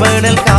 மணல் கா